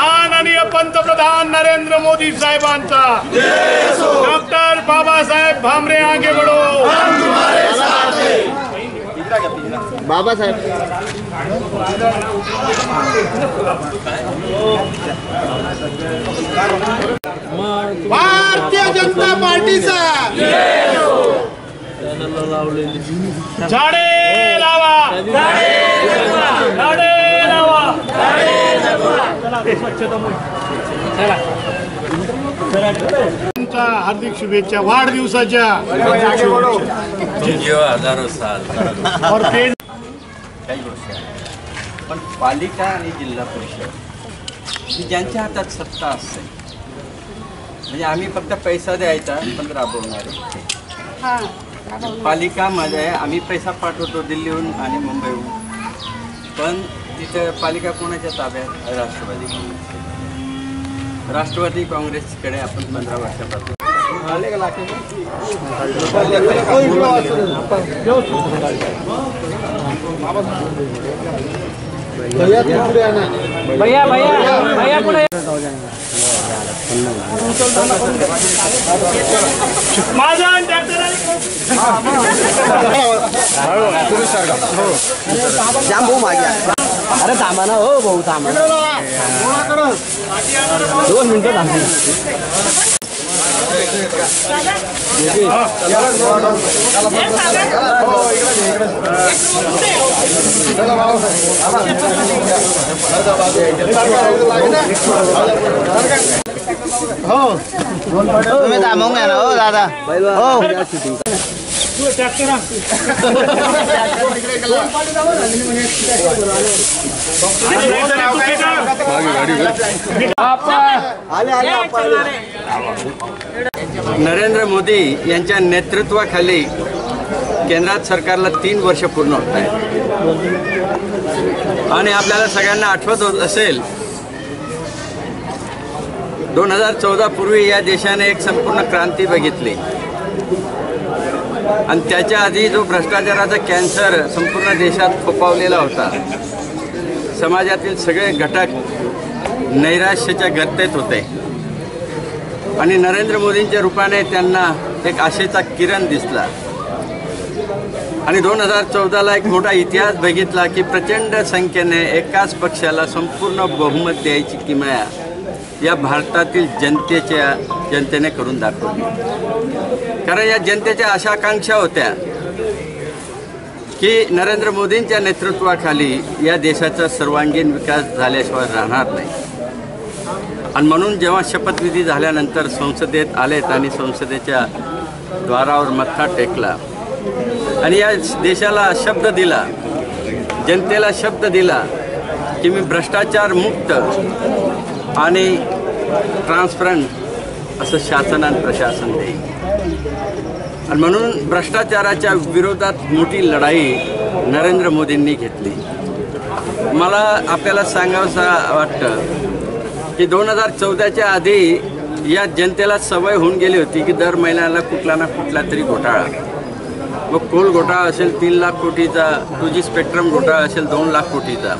माननीय पंतप्रधान नरेंद्र मोदी साहेबांचा डॉक्टर बाबासाहेब भामरे आगे बढो भारतीय जनता पार्टीचा झाडे लावा. झाडे लावा. तुमच्या हार्दिक शुभेच्छा. वाढदिवसाच्या. जीव हजारो साल. और पेन काही गोष्टी आहेत पण पालिका आणि जिल्हा परिषद ही ज्यांच्या हातात सत्ता असते म्हणजे आम्ही फक्त पैसा द्यायचा पण राबवणारे. पालिका माझ्या आहे. आम्ही पैसा पाठवतो दिल्लीहून आणि मुंबईहून. पण तिथं पालिका कोणाच्या ताब्यात राष्ट्रवादी काँग्रेस राष्ट्रवादी काँग्रेसकडे आपण पंधरा वर्षापासून आले का लाखे माझा आणि ट्रॅक्टर आहे. अरे थांबा ना हो भाऊ थांबा दोन मिनिटं थांबली तुम्ही थांबवून घ्या ना हो दादा हो नरेंद्र मोदी यांच्या नेतृत्वाखाली केंद्रात सरकारला तीन वर्ष पूर्ण होत आहे आणि आपल्याला सगळ्यांना आठवत होत असेल दोन हजार चौदा पूर्वी या देशाने एक संपूर्ण क्रांती बघितली. आणि त्याच्या आधी जो भ्रष्टाचाराचा कॅन्सर संपूर्ण देशात फोपावलेला होता समाजातील सगळे घटक नैराश्याच्या गर्तेत होते. आणि नरेंद्र मोदींच्या रूपाने त्यांना एक आशेचा किरण दिसला. आणि दोन हजार चौदाला एक मोठा इतिहास बघितला की प्रचंड संख्येने एकाच पक्षाला संपूर्ण बहुमत द्यायची किमया या भारतातील जनतेच्या जनतेने करून दाखवली. कारण या जनतेच्या अशा आकांक्षा होत्या की नरेंद्र मोदींच्या नेतृत्वाखाली या देशाचा सर्वांगीण विकास झाल्याशिवाय राहणार नाही. आणि म्हणून जेव्हा शपथविधी झाल्यानंतर संसदेत आलेत आणि संसदेच्या द्वारावर मत्था टेकला आणि या देशाला शब्द दिला जनतेला शब्द दिला की मी भ्रष्टाचार मुक्त आणि ट्रान्सपरंट असं शासन आणि प्रशासन देईल. आणि म्हणून भ्रष्टाचाराच्या विरोधात मोठी लढाई नरेंद्र मोदींनी घेतली. मला आपल्याला सांगावंसं वाटतं की दोन हजार चौदाच्या आधी या जनतेला सवय होऊन गेली होती की दर महिन्याला कुठला ना कुठला तरी घोटाळा. मग कोल घोटाळा असेल तीन लाख कोटीचा टू जी स्पेक्ट्रम घोटाळा असेल दोन लाख कोटीचा.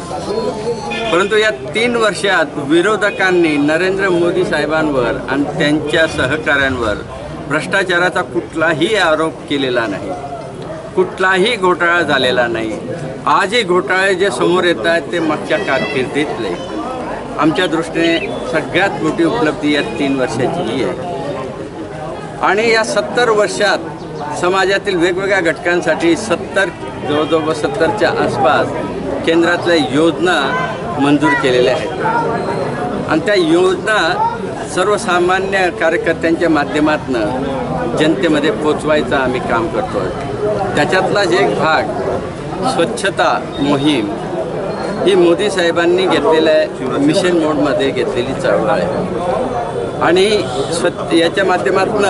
परंतु या तीन वर्षात विरोधकांनी नरेंद्र मोदी साहेबांवर आणि त्यांच्या सहकाऱ्यांवर भ्रष्टाचाराचा कुठलाही आरोप केलेला नाही. कुठलाही घोटाळा झालेला नाही. आजही घोटाळे जे समोर येत आहेत ते मागच्या कारकिर्दीतले. आमच्या दृष्टीने सगळ्यात मोठी उपलब्धी या तीन वर्षाची ही आहे. आणि या सत्तर वर्षात समाजातील वेगवेगळ्या घटकांसाठी सत्तर जवळजवळ सत्तरच्या आसपास केंद्रातल्या योजना मंजूर केलेल्या आहेत. आणि त्या योजना सर्वसामान्य कार्यकर्त्यांच्या माध्यमातून जनतेमध्ये पोचवायचं आम्ही काम करतो त्याच्यातलाच एक भाग स्वच्छता मोहीम ही मोदी साहेबांनी घेतलेल्या मिशन मोडमध्ये घेतलेली चळवळ आहे. आणि स्व याच्या माध्यमातून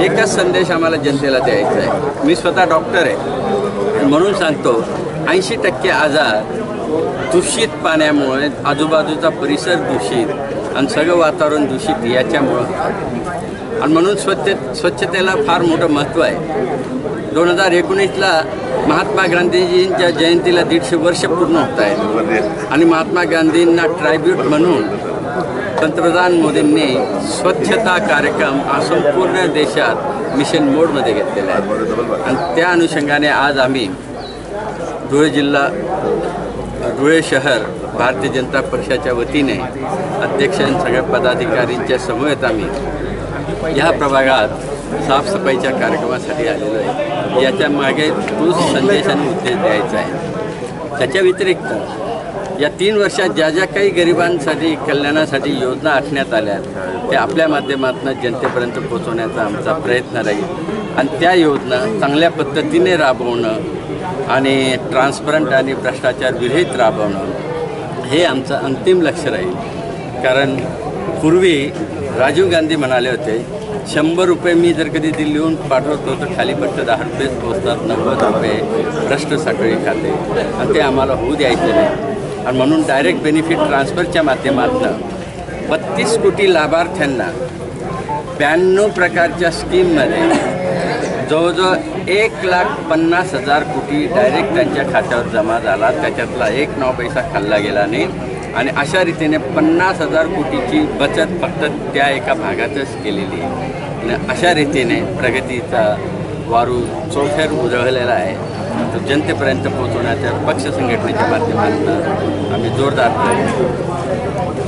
एकच संदेश आम्हाला जनतेला द्यायचा आहे. मी स्वतः डॉक्टर आहे. म्हणून सांगतो ऐंशी टक्के आजार दूषित पाण्यामुळे आजूबाजूचा परिसर दूषित आणि सगळं वातावरण दूषित याच्यामुळं. आणि म्हणून स्वच्छ स्वच्छतेला फार मोठं महत्त्व आहे. दोन हजार एकोणीसला महात्मा गांधीजींच्या जयंतीला दीडशे वर्ष पूर्ण होत आहे आणि महात्मा गांधींना ट्रायब्यूट म्हणून पंतप्रधान मोदींनी स्वच्छता कार्यक्रम हा संपूर्ण देशात मिशन मोडमध्ये घेतलेला आहे. आणि त्या अनुषंगाने आज आम्ही धुळे जिल्हा धुळे शहर भारतीय जनता पक्षाच्या वतीने अध्यक्ष आणि सगळ्या पदाधिकारींच्या समवेत आम्ही या प्रभागात साफसफाईच्या कार्यक्रमासाठी आलेलो आहे. याच्या मागे तोच संदेश आणि उद्देश द्यायचा आहे. त्याच्या व्यतिरिक्त या तीन वर्षात ज्या ज्या काही गरिबांसाठी कल्याणासाठी योजना आखण्यात आल्या त्या आपल्या माध्यमातून जनतेपर्यंत पोहोचवण्याचा आमचा प्रयत्न राहील. आणि त्या योजना चांगल्या पद्धतीने राबवणं आणि ट्रान्सपरंट आणि भ्रष्टाचार विरहित राबवणं हे आमचं अंतिम लक्ष राहील. कारण पूर्वी राजीव गांधी म्हणाले होते शंभर रुपये मी जर कधी दिल्लीहून पाठवतो तर खाली फक्त दहा रुपयेच पोचतात नव्वद रुपये भ्रष्ट साखळी खाते. आणि ते आम्हाला होऊ द्यायचं नाही. आणि म्हणून डायरेक्ट बेनिफिट ट्रान्सफरच्या माध्यमातून बत्तीस कोटी लाभार्थ्यांना ब्याण्णव प्रकारच्या स्कीममध्ये जवळजवळ एक लाख पन्नास हजार कोटी डायरेक्ट त्यांच्या खात्यावर जमा झाला. त्याच्यातला एक नऊ पैसा खाल्ला गेला नाही. आणि अशा रीतीने पन्नास हजार कोटीची बचत फक्त त्या एका भागातच केलेली आहे. आणि अशा रीतीने प्रगतीचा वारू चौफेर उजळलेला आहे. तो जनतेपर्यंत पोहोचवण्याच्या पक्ष संघटनेच्या माध्यमातून आम्ही जोरदार प्रयत्न